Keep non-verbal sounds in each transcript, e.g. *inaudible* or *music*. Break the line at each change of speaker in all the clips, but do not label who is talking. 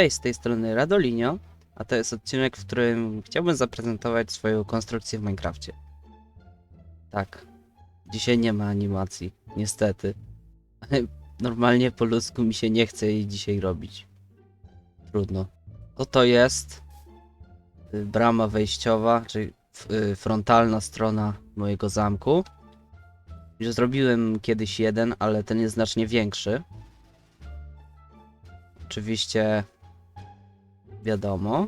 Cześć, z tej strony Radolinio, a to jest odcinek, w którym chciałbym zaprezentować swoją konstrukcję w Minecrafcie. Tak, dzisiaj nie ma animacji, niestety. *laughs* Normalnie po ludzku mi się nie chce jej dzisiaj robić. Trudno. Oto jest y, brama wejściowa, czyli y, frontalna strona mojego zamku. Już zrobiłem kiedyś jeden, ale ten jest znacznie większy. Oczywiście wiadomo.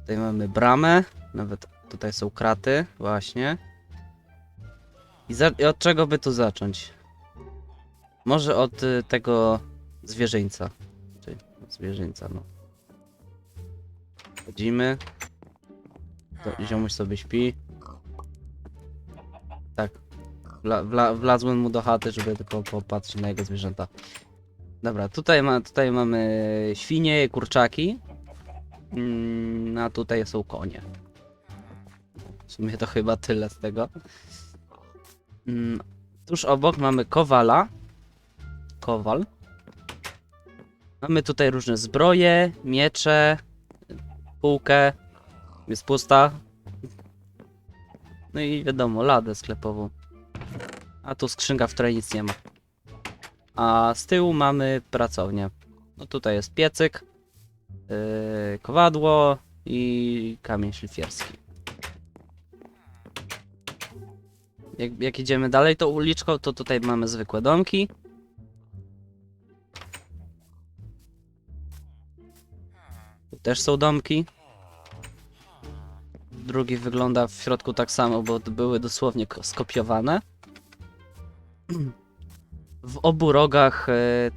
Tutaj mamy bramę, nawet tutaj są kraty, właśnie. I, za, i od czego by tu zacząć? Może od y, tego zwierzyńca. Czyli zwierzyńca, no. Chodzimy. To ziomuś sobie śpi. Tak. Wla, wla, wlazłem mu do chaty, żeby tylko popatrzeć na jego zwierzęta. Dobra, tutaj, ma, tutaj mamy świnie, kurczaki. Mm, a tutaj są konie. W sumie to chyba tyle z tego. Mm, tuż obok mamy kowala. Kowal. Mamy tutaj różne zbroje, miecze, półkę. Jest pusta. No i wiadomo, ladę sklepową. A tu skrzynka, w której nic nie ma. A z tyłu mamy pracownię. No tutaj jest piecyk, yy, kowadło i kamień szlifierski. Jak, jak idziemy dalej tą uliczką, to tutaj mamy zwykłe domki. Tu też są domki. Drugi wygląda w środku tak samo, bo były dosłownie ko- skopiowane. *clears throat* W obu rogach e,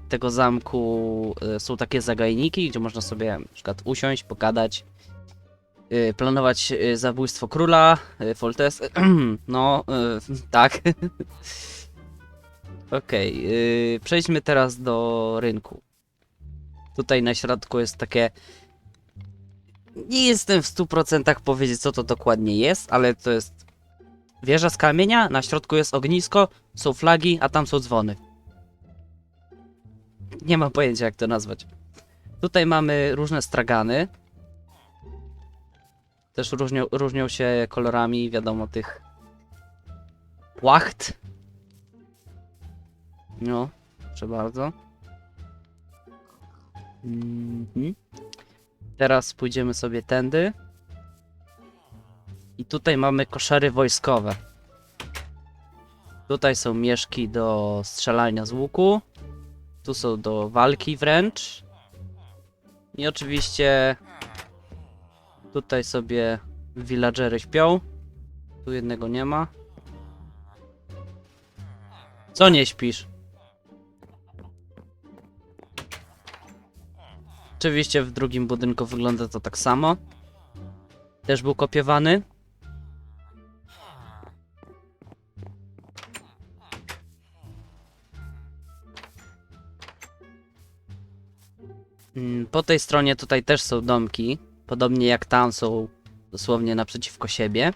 tego zamku e, są takie zagajniki, gdzie można sobie na przykład usiąść, pogadać, e, planować zabójstwo króla, Foltes. *clears throat* No, *laughs* tak. *laughs* Okej, e, przejdźmy teraz do rynku. Tutaj na środku jest takie. Nie jestem w 100% powiedzieć, co to dokładnie jest, ale to jest wieża z kamienia, na środku jest ognisko, są flagi, a tam są dzwony. Nie mam pojęcia, jak to nazwać. Tutaj mamy różne stragany. Też różnią, różnią się kolorami, wiadomo, tych płacht. No, proszę bardzo. Mhm. Teraz pójdziemy sobie tędy. I tutaj mamy koszery wojskowe. Tutaj są mieszki do strzelania z łuku. Tu są do walki wręcz. I oczywiście tutaj sobie villagery śpią. Tu jednego nie ma. Co nie śpisz? Oczywiście w drugim budynku wygląda to tak samo. Też był kopiowany. Po tej stronie tutaj też są domki. Podobnie jak tam są dosłownie naprzeciwko siebie.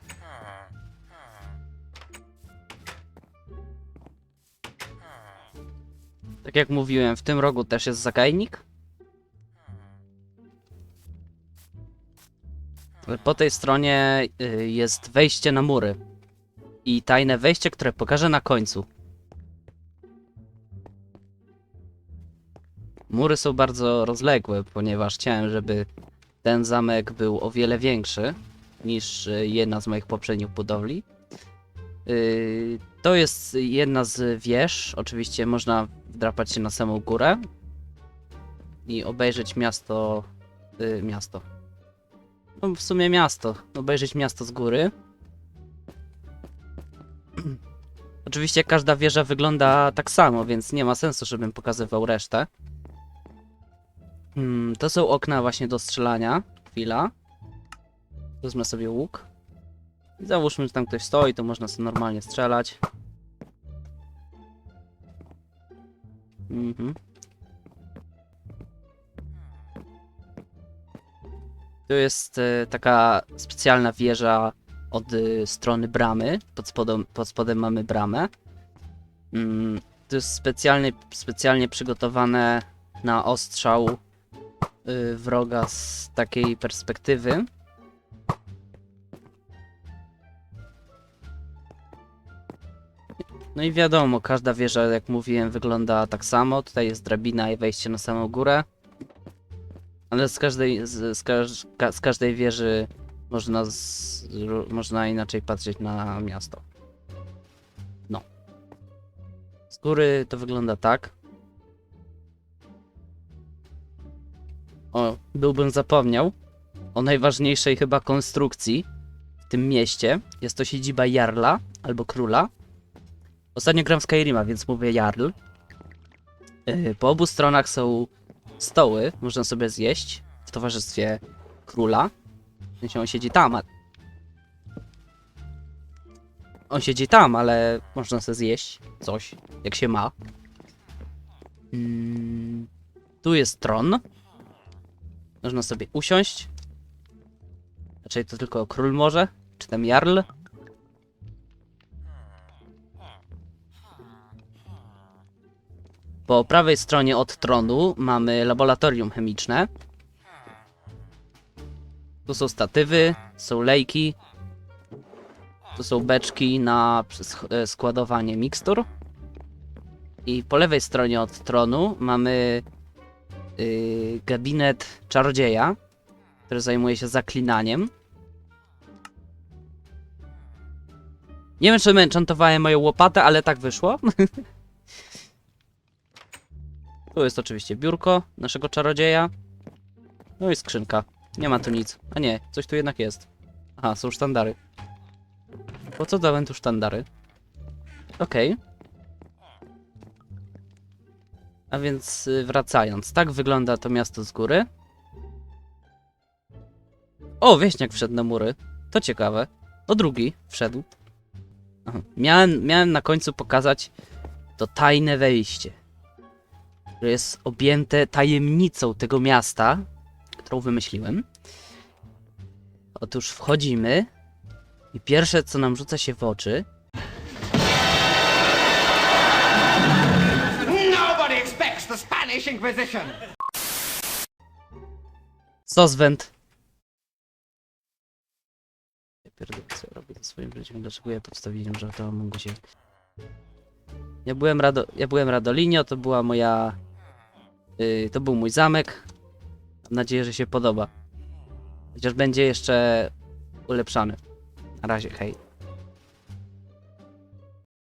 Tak jak mówiłem, w tym rogu też jest zagajnik. Po tej stronie y, jest wejście na mury. I tajne wejście, które pokażę na końcu. Mury są bardzo rozległe, ponieważ chciałem, żeby ten zamek był o wiele większy niż y, jedna z moich poprzednich budowli. Yy, to jest jedna z wież. Oczywiście można wdrapać się na samą górę i obejrzeć miasto. y, miasto. No w sumie miasto. Obejrzeć miasto z góry. *clears throat* Oczywiście każda wieża wygląda tak samo, więc nie ma sensu, żebym pokazywał resztę. Hmm, to są okna właśnie do strzelania. Chwila. Wezmę sobie łuk. Załóżmy, że tam ktoś stoi, to można sobie normalnie strzelać. Mhm. Tu jest e, taka specjalna wieża od e, strony bramy. Pod spodem, pod spodem mamy bramę. Mm, to jest specjalnie, specjalnie przygotowane na ostrzał y, wroga z takiej perspektywy. No i wiadomo, każda wieża, jak mówiłem, wygląda tak samo. Tutaj jest drabina i wejście na samą górę. Ale z każdej, z, z, każ, ka, z każdej wieży można, z, można inaczej patrzeć na miasto. No. Z góry to wygląda tak. Byłbym zapomniał o najważniejszej chyba konstrukcji w tym mieście. Jest to siedziba Jarla albo Króla. Ostatnio gram Skyrima, więc mówię Jarl. Yy, Po obu stronach są stoły, można sobie zjeść w towarzystwie króla. W sensie on siedzi tam, a... On siedzi tam, ale można sobie zjeść coś, jak się ma. Mm, tu jest tron. Można sobie usiąść. Raczej to tylko król może, czy tam jarl. Po prawej stronie od tronu mamy laboratorium chemiczne. Tu są statywy, są lejki. Tu są beczki na e, składowanie mikstur. I po lewej stronie od tronu mamy yy, gabinet czarodzieja, który zajmuje się zaklinaniem. Nie wiem, czy enchantowałem moją łopatę, ale tak wyszło. *laughs* Tu jest oczywiście biurko naszego czarodzieja. No i skrzynka. Nie ma tu nic. A nie, coś tu jednak jest. Aha, są sztandary. Po co dałem tu sztandary? Okej. A więc y, wracając, tak wygląda to miasto z góry. O, wieśniak wszedł na mury. To ciekawe. O drugi wszedł. Miałem, miałem na końcu pokazać to tajne wejście które jest objęte tajemnicą tego miasta, którą wymyśliłem. Otóż wchodzimy i pierwsze, co nam rzuca się w oczy,
Spanish Inquisition.
Soswent. Ja pierdolę, co ja robię ze swoim życiem, dlaczego ja podstawiłem, że to mogło się... Ja byłem, Rado... ja byłem Radolinio, to była moja... Yy, to był mój zamek. Mam nadzieję, że się podoba. Chociaż będzie jeszcze ulepszany. Na razie, hej.